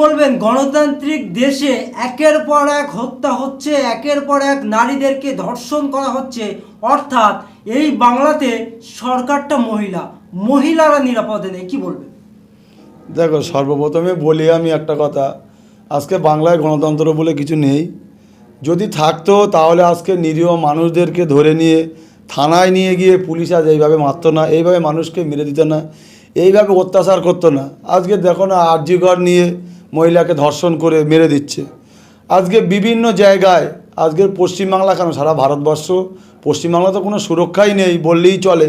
বলবেন, গণতান্ত্রিক দেশে একের পর এক হত্যা হচ্ছে, একের পর এক নারীদেরকে ধর্ষণ করা হচ্ছে। অর্থাৎ এই বাংলাতে সরকারটা মহিলা, মহিলারা নিরাপদে নেই, কি বলবেন? দেখো, সর্বপ্রথমে বলি আমি একটা কথা। আজকে বাংলায় গণতন্ত্র বলে কিছু নেই। যদি থাকতো, তাহলে আজকে নিরীহ মানুষদেরকে ধরে নিয়ে, থানায় নিয়ে গিয়ে পুলিশ আজ এইভাবে মারতো না, এইভাবে মানুষকে মেরে দিত না, এইভাবে অত্যাচার করতো না। আজকে দেখো না আর্যিকর নিয়ে মহিলাকে ধর্ষণ করে মেরে দিচ্ছে। আজকে বিভিন্ন জায়গায় আজকের পশ্চিমবাংলা কেন? সারা ভারতবর্ষ, পশ্চিমবাংলা তো কোনো সুরক্ষাই নেই, বললেই চলে।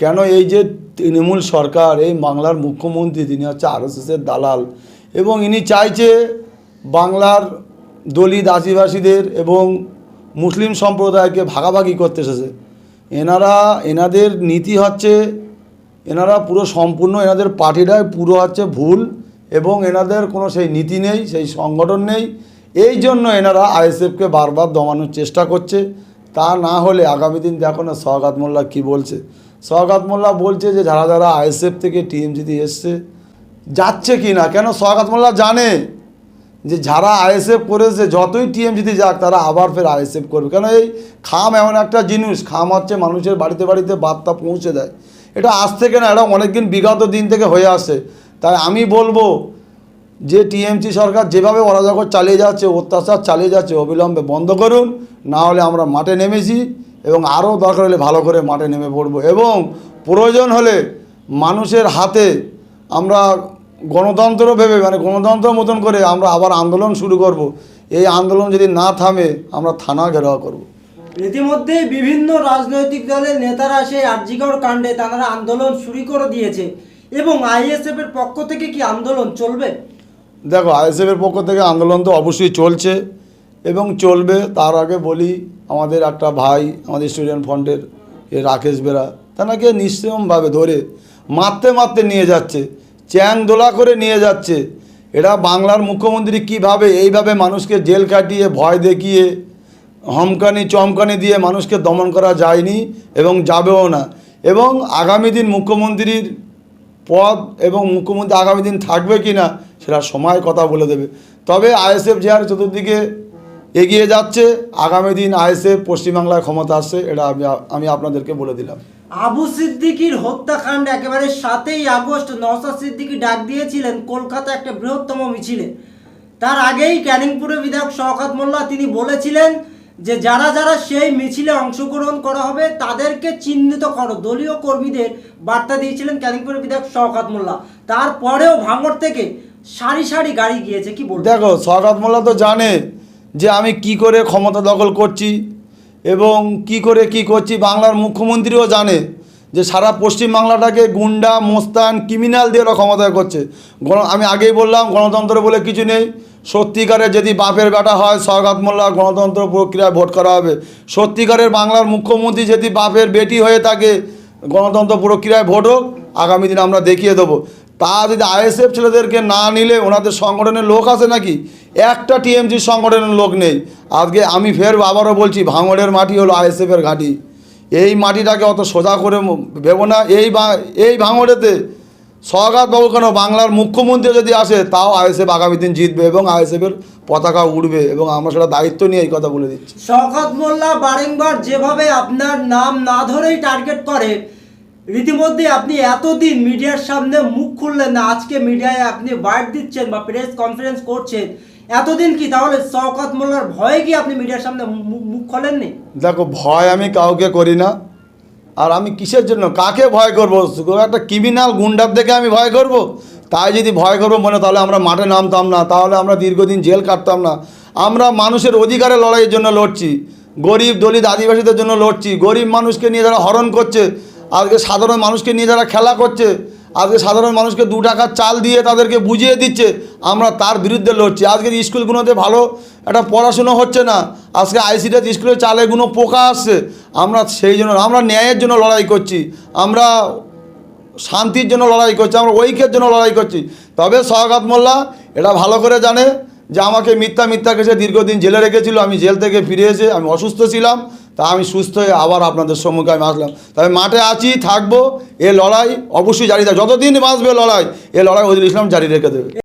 কেন এই যে তৃণমূল সরকার, এই বাংলার মুখ্যমন্ত্রী, তিনি হচ্ছে আরএসএসের দালাল এবং ইনি চাইছে বাংলার দলিত আদিবাসীদের এবং মুসলিম সম্প্রদায়কে ভাগাভাগি করতে এসেছে। এনারা, এনাদের নীতি হচ্ছে, এনারা পুরো সম্পূর্ণ, এনাদের পার্টিটাই পুরো হচ্ছে ভুল। এবং এনাদের কোনো সেই নীতি নেই, সেই সংগঠন নেই। এই জন্য এনারা আইএসএফকে বারবার দমানোর চেষ্টা করছে। তা না হলে আগামী দিন দেখো না সওগাত মোল্লা কী বলছে। সওগাত মোল্লা বলছে যে যারা যারা আইএসএফ থেকে টিএমসিতে এসছে, যাচ্ছে কি না? কেন সওগাত মোল্লা জানে যে যারা আইএসএফ করেছে, যতই টিএমজিতে যাক, তারা আবার ফের আইএসএফ করবে। কেন এই খাম এমন একটা জিনিস, খাম হচ্ছে মানুষের বাড়িতে বাড়িতে বার্তা পৌঁছে দেয়। এটা আজ থেকে না, এটা অনেকদিন বিগত দিন থেকে হয়ে আসে। তাই আমি বলব যে টিএমসি সরকার যেভাবে অরাজকর চালিয়ে যাচ্ছে, অত্যাচার চালিয়ে যাচ্ছে, অবিলম্বে বন্ধ করুন, না হলে আমরা মাঠে নেমেছি এবং আরও দরকার হলে ভালো করে মাঠে নেমে পড়ব এবং প্রয়োজন হলে মানুষের হাতে আমরা গণতন্ত্র ভেবে মানে গণতন্ত্র মতন করে আমরা আবার আন্দোলন শুরু করব। এই আন্দোলন যদি না থামে, আমরা থানা ঘেরাও করব। ইতিমধ্যে বিভিন্ন রাজনৈতিক দলের নেতারা সেই আর্জিকর কাণ্ডে তারা আন্দোলন শুরু করে দিয়েছে এবং আইএসএফ এর পক্ষ থেকে কি আন্দোলন চলবে? দেখো আইএসএফের পক্ষ থেকে আন্দোলন তো অবশ্যই চলছে এবং চলবে। তার আগে বলি, আমাদের একটা ভাই, আমাদের স্টুডেন্ট ফ্রন্টের এ রাকেশ বেরা তাকে নিশ্চয়ভাবে ধরে মারতে মারতে নিয়ে যাচ্ছে চ্যাং দোলা করে নিয়ে যাচ্ছে। এরা বাংলার মুখ্যমন্ত্রী কীভাবে, এইভাবে মানুষকে জেল কাটিয়ে, ভয় দেখিয়ে, হমকানি চমকানি দিয়ে মানুষকে দমন করা যায়নি এবং যাবেও না। এবং আগামী দিন মুখ্যমন্ত্রীর পদ এবং মুখ্যমন্ত্রী আগামী দিন থাকবে কি না সেটা সময় কথা বলে দেবে। তবে আইএসএফ যে হারে চতুর্দিকে এগিয়ে যাচ্ছে, আগামী দিন আইএসএফ পশ্চিমবাংলায় ক্ষমতা আসছে, এটা আমি আমি আপনাদেরকে বলে দিলাম। আবু সিদ্দিকির হত্যাকাণ্ড একেবারে সাতই আগস্ট নওসাদ সিদ্দিকি ডাক দিয়েছিলেন কলকাতা একটা বৃহত্তম মিছিলে। তার আগেই ক্যানিংপুরের বিধায়ক শওকত মোল্লা তিনি বলেছিলেন যে যারা যারা সেই মিছিলে অংশগ্রহণ করা হবে, তাদেরকে চিহ্নিত করো। দলীয় কর্মীদের বার্তা দিয়েছিলেন ক্যানিংপুরের বিধায়ক শওকত মোল্লা। তারপরেও ভাঙর থেকে সারি সারি গাড়ি গিয়েছে, কি বলব? দেখো, শওকাত মোল্লা তো জানে যে আমি কি করে ক্ষমতা দখল করছি এবং কি করে কি করছি, বাংলার মুখ্যমন্ত্রীও জানে। যে সারা পশ্চিম বাংলাটাকে গুন্ডা, মোস্তান ক্রিমিনাল দিয়ে ওরা ক্ষমতায় করছে। গণ আমি আগেই বললাম, গণতন্ত্র বলে কিছু নেই। সত্যিকারের যদি বাপের বেটা হয় সরকার মোল্লা গণতন্ত্র প্রক্রিয়ায় ভোট করা হবে। সত্যিকারের বাংলার মুখ্যমন্ত্রী যদি বাপের বেটি হয়ে থাকে, গণতন্ত্র প্রক্রিয়ায় ভোট হোক, আগামী দিন আমরা দেখিয়ে দেবো। তা যদি আইএসএফ ছেলেদেরকে না নিলে, ওনাদের সংগঠনের লোক আছে নাকি? একটা টিএমসি সংগঠনের লোক নেই। আজকে আমি ফের আবারও বলছি, ভাঙড়ের মাটি হলো আইএসএফের ঘাঁটি। এই মাটিটাকে অত সোজা করে ভেবো না। এই এই ভাঙড়েতে সগাত বাবু কেন? বাংলার মুখ্যমন্ত্রী যদি আসে, তাও আইএসএফ আগামী দিন জিতবে এবং আইএসএফের পতাকা উড়বে এবং আমরা সেটা দায়িত্ব নিয়ে এই কথা বলে দিচ্ছি। শওকত মোল্লা বারেংবার যেভাবে আপনার নাম না ধরেই টার্গেট করে, রীতিমধ্যে আপনি এতদিন মিডিয়ার সামনে মুখ খুললেন না। আজকে মিডিয়ায় আপনি বার্ড দিচ্ছেন বা প্রেস কনফারেন্স করছেন। এতদিন কি তাহলে শওকত মোল্লার ভয়ে কি আপনি মিডিয়ার সামনে মুখ খোলেননি? দেখো, ভয় আমি কাউকে করি না। আর আমি কিসের জন্য? কাকে ভয় করব? একটা ক্রিমিনাল গুন্ডার দেখে আমি ভয় করব? তাই যদি ভয় করব মনে তাহলে আমরা মাঠে নামতাম না, তাহলে আমরা দীর্ঘদিন জেল কাটতাম না। আমরা মানুষের অধিকারের লড়াইয়ের জন্য লড়ছি, গরিব দলিত আদিবাসীদের জন্য লড়ছি, গরিব মানুষকে নিয়ে যারা হরণ করছে, আজকে সাধারণ মানুষকে নিয়ে যারা খেলা করছে আজকে সাধারণ মানুষকে দু টাকার চাল দিয়ে তাদেরকে বুঝিয়ে দিচ্ছে, আমরা তার বিরুদ্ধে লড়ছি। আজকের স্কুলগুলোতে ভালো একটা পড়াশুনো হচ্ছে না, আজকে আইসিডিএস স্কুলের চালেগুলো পোকা আসছে, আমরা সেই জন্য আমরা ন্যায়ের জন্য লড়াই করছি, আমরা শান্তির জন্য লড়াই করছি, আমরা ঐক্যের জন্য লড়াই করছি। তবে সহাগাত মোল্লা এটা ভালো করে জানে যে আমাকে মিথ্যা মিথ্যা কেসে দীর্ঘদিন জেলে রেখেছিল, আমি জেল থেকে ফিরে এসে আমি অসুস্থ ছিলাম তা আমি সুস্থ হয়ে আবার আপনাদের সম্মুখে আমি আসলাম। তবে মাঠে আছি, থাকব, এ লড়াই অবশ্যই জারি থাকবে। যতদিন বাঁচবে লড়াই, এ লড়াই ওদের ইসলাম জারি রেখে দেবে।